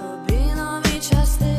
Робінові частини.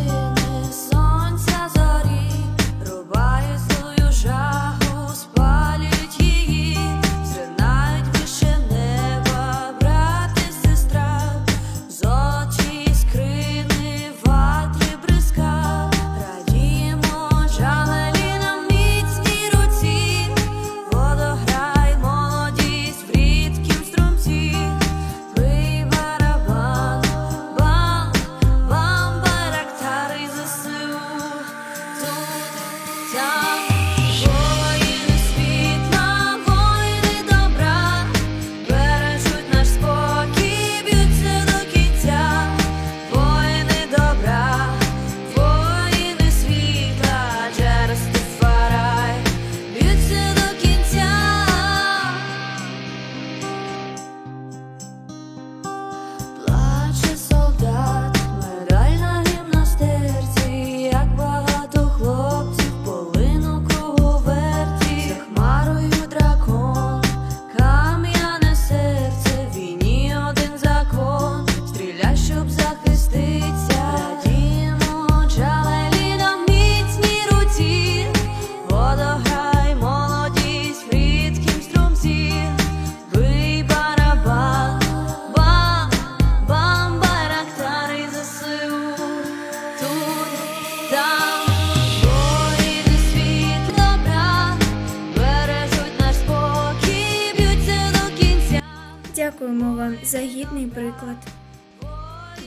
Дякуємо вам за гідний приклад.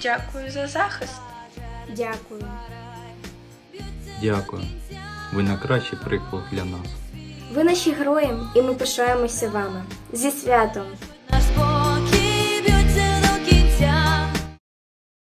Дякую за захист. Дякую. Дякую. Ви найкращий приклад для нас. Ви наші герої, і ми пишаємося вами. Зі святом.